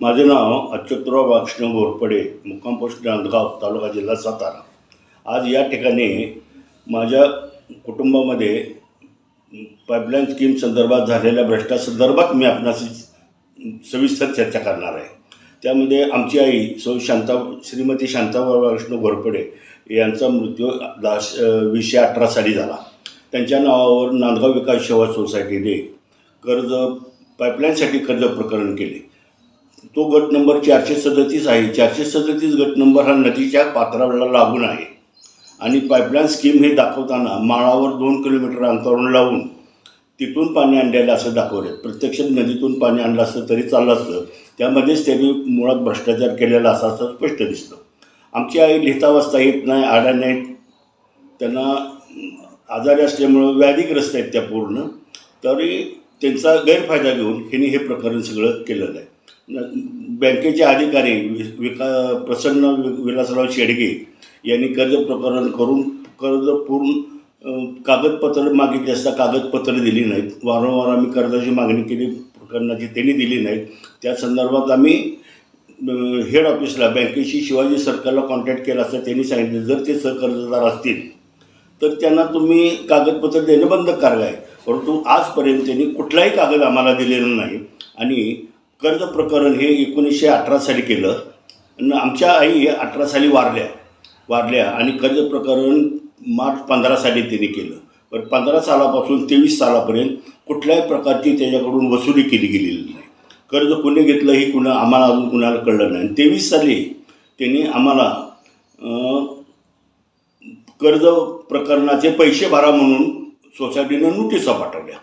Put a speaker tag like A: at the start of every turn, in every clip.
A: माझे नाव अच्युतराव बाक्षण घोरपडे मुक्काम पोस्ट नांदगाव तालुका जिल्हा सातारा. आज या ठिकाणी माझ्या कुटुंबामध्ये पाईपलाईन स्कीम संदर्भात झालेल्या भ्रष्टासंदर्भात मी आपणास सविस्तर चर्चा करणार आहे. त्यामध्ये आमची आई सौ शांता श्रीमती शांताबाई बाळकृष्ण घोरपडे यांचा मृत्यू दाश वीसशे अठरा साली झाला. त्यांच्या नावावर नांदगाव विकास सेवा सोसायटीने कर्ज पाईपलाईनसाठी कर्ज प्रकरण केले. तो गट नंबर चारशे सदतीस आहे. चारशे सदतीस गट नंबर हा नदीच्या पात्राला लागून आहे. आणि पाईपलाईन स्कीम हे दाखवताना माळावर दोन किलोमीटर अंतरावरून लावून तिथून पाणी आणलेलं असं दाखवलं प्रत्यक्षात नदीतून पाणी आणलं असतं तरी चाललं असतं. त्यामध्येच त्यांनी मुळात भ्रष्टाचार केलेला असा असं स्पष्ट दिसतं. आमची आई लिहिता वाचता येत नाही आड्या नाहीत त्यांना आजारी असल्यामुळं व्याधीग्रस्त आहेत त्या पूर्ण. तरी त्यांचा गैरफायदा घेऊन हिने हे प्रकरण सगळं केलेलं आहे. बँकेचे अधिकारी वि- विका प्रसन्न वि- विलासराव शेडगे यांनी कर्ज प्रकरण करून कर्ज पूर्ण कागदपत्र मागितली असता कागदपत्र दिली नाहीत. वारंवार आम्ही कर्जाची मागणी केली प्रकरणाची त्यांनी दिली नाहीत. त्या संदर्भात आम्ही हेड ऑफिसला बँकेशी शिवाजी सरकारला कॉन्टॅक्ट केला असता त्यांनी सांगितलं जर ते सहकर्जदार असतील तर त्यांना तुम्ही कागदपत्र देणं बंद करायला आहे. परंतु आजपर्यंत त्यांनी कुठलाही कागद आम्हाला दिलेला नाही. आणि कर्ज प्रकरण हे एकोणीसशे अठरा साली केलं. आणि आमच्या आई अठरा साली वारल्या वारल्या आणि कर्ज प्रकरण मार्च पंधरा साली तिने केलं. पण पंधरा सालापासून तेवीस सालापर्यंत कुठल्याही प्रकारची त्याच्याकडून वसुली केली गेलेली नाही. कर्ज कुणी घेतलं हे कुणा आम्हाला अजून कुणाला कळलं नाही. तेवीस साली त्यांनी आम्हाला कर्ज प्रकरणाचे पैसे भरा म्हणून सोसायटीनं नोटिसा पाठवल्या.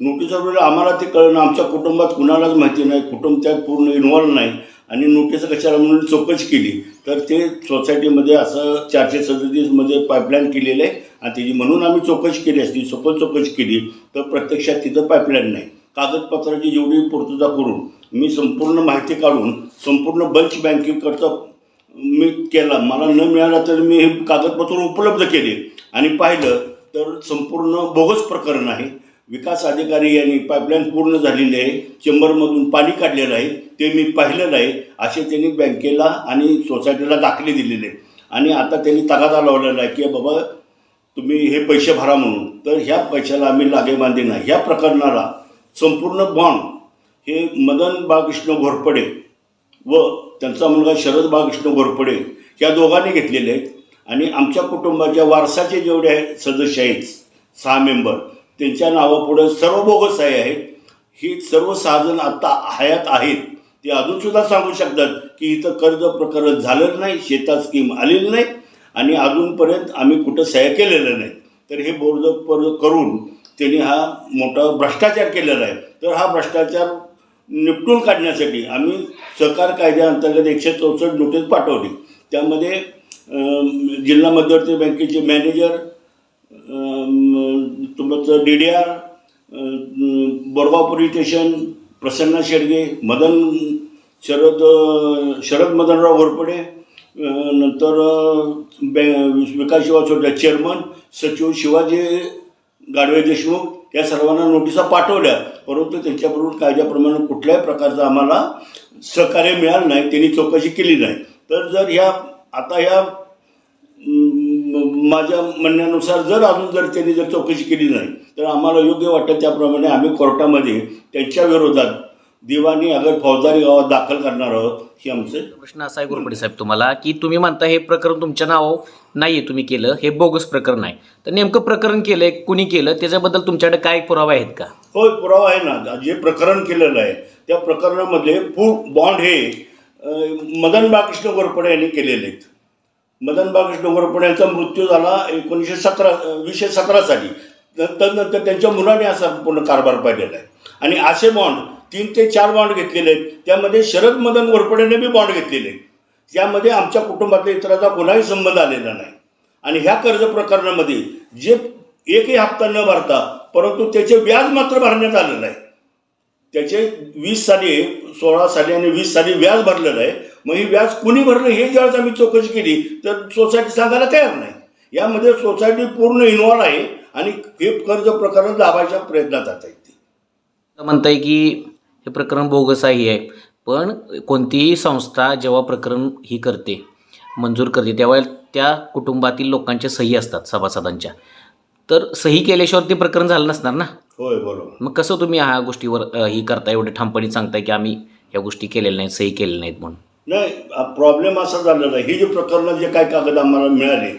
A: नोटिसा वेळेला आम्हाला ते कळलं आमच्या कुटुंबात कुणालाच माहिती नाही कुटुंब त्यात पूर्ण इन्व्हॉल्व नाही. आणि नोटीस कशाला म्हणून चौकशी केली? तर ते सोसायटीमध्ये असं चारशे सदतीसमध्ये पाईपलाईन केलेलं आहे. आणि त्याची म्हणून आम्ही चौकशी केली असती सखोल चौकशी केली तर प्रत्यक्षात तिथं पाईपलाईन नाही. कागदपत्राची जेवढी पूर्तता करून मी संपूर्ण माहिती काढून संपूर्ण बंच बँकेकरता मी केला. मला न मिळाला तर मी हे कागदपत्र उपलब्ध केले. आणि पाहिलं तर संपूर्ण बोगस प्रकरण आहे. विकास अधिकारी यांनी पाईपलाईन पूर्ण झालेली आहे. चेंबरमधून पाणी काढलेलं आहे. ते मी पाहिलेलं आहे. असे त्यांनी बँकेला आणि सोसायटीला दाखले दिलेले आहे. आणि आता त्यांनी तगादा लावलेला आहे की बाबा तुम्ही हे पैसे भरा म्हणून. तर ह्या पैशाला आम्ही लागे बांधे नाही. ह्या प्रकरणाला संपूर्ण बॉन्ड हे मदन बाळकृष्ण घोरपडे व त्यांचा मुलगा शरद बाळकृष्ण घोरपडे या दोघांनी घेतलेले आहेत. आणि आमच्या कुटुंबाच्या वारसाचे जेवढे आहेत सदस्य आहेत सहा मेंबर त्यांच्या नावापुढं सर्व बोगस आहे आहेत. ही सर्व साधन आता हयात आहेत. ते अजूनसुद्धा सांगू शकतात की इथं कर्ज प्रकरण झालं नाही शेतात स्कीम आलेली नाही आणि अजूनपर्यंत आम्ही कुठं सह्या केलेलं नाही. तर हे बोर्ड पर करून त्यांनी हा मोठा भ्रष्टाचार केलेला आहे. तर हा भ्रष्टाचार निपटून काढण्यासाठी आम्ही सहकार कायद्याअंतर्गत एकशे चौसष्ट नोटीस पाठवली. त्यामध्ये जिल्हा मध्यवर्ती बँकेचे मॅनेजर तुमचं D D R Borgaon police station Prasanna Shedge Madan Sharad Sharad Madanrao Ghorpade नंतर बॅ विकास सेवा सोडल्या चेअरमन सचिव शिवाजी गाडवे देशमुख या सर्वांना नोटिसा पाठवल्या. परंतु त्यांच्याबरोबर कायद्याप्रमाणे कुठल्याही प्रकारचं आम्हाला सहकार्य मिळालं नाही त्यांनी चौकशी केली नाही. तर जर ह्या आता ह्या माझ्या म्हणण्यानुसार जर अजून जर त्यांनी जर चौकशी केली नाही तर आम्हाला योग्य वाटतं त्याप्रमाणे आम्ही कोर्टामध्ये त्यांच्या विरोधात दिवाणी अगर फौजदारी गावात दाखल करणार आहोत हे आमचं
B: प्रश्न असा आहे गुरुपडी साहेब तुम्हाला की तुम्ही म्हणता हे प्रकरण तुमच्या नावावर नाहीये तुम्ही केलं हे बोगस प्रकरण आहे. तर नेमकं प्रकरण केलंय कुणी केलं त्याच्याबद्दल तुमच्याकडे काय पुरावा आहेत का?
A: होय पुरावा आहे ना. जे प्रकरण केलेलं आहे त्या प्रकरणामध्ये फुल बॉन्ड हे मदन बाळकृष्ण गोरपडे यांनी केलेले आहेत. मदन बागेश गोरपडे यांचा मृत्यू झाला एकोणीसशे सतरा वीसशे सतरा साली. तर- तदनंतर त्यांच्या मुलाने असा पूर्ण कारभार पाहिलेला आहे. आणि असे बॉन्ड तीन ते चार बॉन्ड घेतलेले आहेत. त्यामध्ये शरद मदन घोरपडेने बी बॉन्ड घेतलेले आहेत. त्यामध्ये आमच्या कुटुंबातल्या इतराचा कोणाही संबंध आलेला नाही. आणि ह्या कर्ज प्रकरणामध्ये जे एकही हप्ता न भरता परंतु त्याचे व्याज मात्र भरण्यात आलेलं आहे. त्याचे वीस साली सोळा साली आणि वीस साली व्याज भरलेलं आहे. मग ही व्याज कुणी भरलं हे ज्यावेळेस आम्ही चौकशी केली तर सोसायटी सांगायला तयार नाही. यामध्ये सोसायटी पूर्ण इन्व्हॉल्व आहे आणि हे कर्ज प्रकरण दाबायच्या प्रयत्नात आहे ती
B: म्हणताय की हे प्रकरण बोगस आहे पण कोणतीही संस्था जेव्हा प्रकरण ही करते मंजूर करते तेव्हा त्या कुटुंबातील लोकांच्या सही असतात सभासदांच्या. तर सही केल्याशिवाय ते प्रकरण झालं नसणार ना?
A: होय बरोबर.
B: मग कसं तुम्ही ह्या गोष्टीवर ही करताय एवढे ठामपणे सांगताय की आम्ही ह्या गोष्टी केलेल्या नाहीत सही केलेल्या नाहीत म्हणून.
A: नाही प्रॉब्लेम असा झालेला ही जी प्रकरण जे काय कागद आम्हाला मिळाले.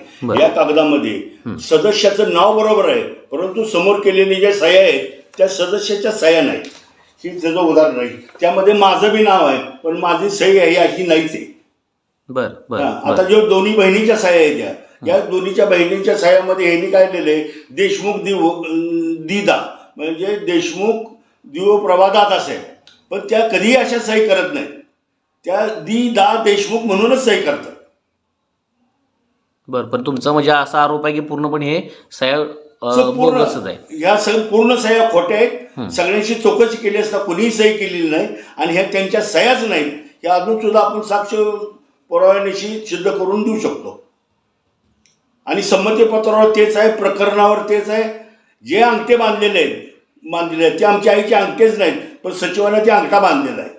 A: या कागदामध्ये सदस्याचं नाव बरोबर आहे परंतु समोर केलेली ज्या सह्या आहेत त्या सदस्याच्या सह्या नाहीत ही त्याचं उदाहरण आहे त्यामध्ये माझं बी नाव आहे पण माझी सही आहे अशी नाहीच आहे.
B: बर बर
A: आता जो दोन्ही बहिणीच्या सह्या आहेत त्या या दोन्हीच्या बहिणींच्या सह्यामध्ये ह्यांनी काय लिहिलंय देशमुख दिव दिदा म्हणजे देशमुख दिव प्रभादात असेल पण त्या कधीही अशा सही करत नाहीत. त्या दी दा देशमुख म्हणूनच सही करतात.
B: बर पण तुमचा म्हणजे असा आरोप आहे की पूर्णपणे हे सह्या अ,
A: पूर्ण
B: बोगसच आहे.
A: या सग पूर्ण सह्या खोट्या आहेत. सगळ्यांशी चौकशी केली असता कुणीही सही केलेली नाही आणि ह्या त्यांच्या सह्याच नाहीत. हे अजून सुद्धा आपण साक्ष पुराव्यानिशी सिद्ध करून देऊ शकतो. आणि संमतीपत्रावर तेच आहे प्रकरणावर तेच आहे. जे अंगठे बांधलेले आहेत बांधलेले आहेत. ते आमच्या आईचे अंगठेच नाहीत पण सचिवाने ते अंगठा बांधलेला आहे.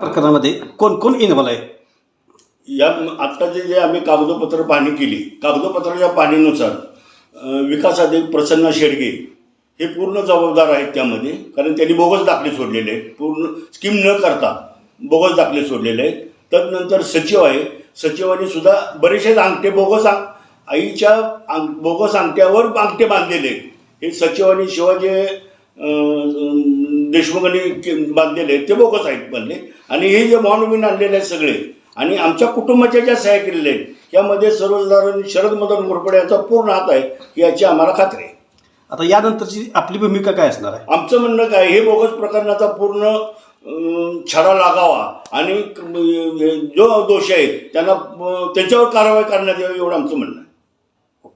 C: प्रकरणामध्ये कोण कोण इन्व्हॉल्व आहे
A: या आत्ताचे जे आम्ही कागदोपत्र पाहणी केली कागदोपत्राच्या पाहणीनुसार विकास अधिक प्रसन्न शेडगे हे पूर्ण जबाबदार आहेत त्यामध्ये कारण त्यांनी बोगस दाखले सोडलेले आहेत. पूर्ण स्कीम न करता बोगस दाखले सोडलेले आहेत. तदनंतर सचिव आहे. सचिवांनी सुद्धा बरेचसे अंगठे बोगस आईच्या अंग बोगस अंगठ्यावर अंगठे बांधलेले आहेत. हे सचिवांनी शिवाजी देशमुखांनी के- बांधलेले आहेत ते बोगस आहेत बांधले आणि हे जे मॉनविन आणलेले आहेत सगळे आणि आमच्या कुटुंबाच्या ज्या सह्या केलेल्या आहेत यामध्ये सर्वसाधारण शरद मदन घोरपडे याचा पूर्ण हात आहे याची आम्हाला खात्री आहे.
C: आता यानंतरची आपली भूमिका काय असणार आहे?
A: आमचं म्हणणं काय हे बोगस प्रकरणाचा पूर्ण छडा लागावा आणि क- जो दोष आहे त्यांना त्यांच्यावर कारवाई करण्यात यावी एवढं आमचं म्हणणं आहे.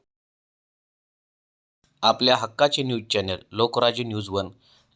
B: आपल्या हक्काचे news channel Lokrajya news one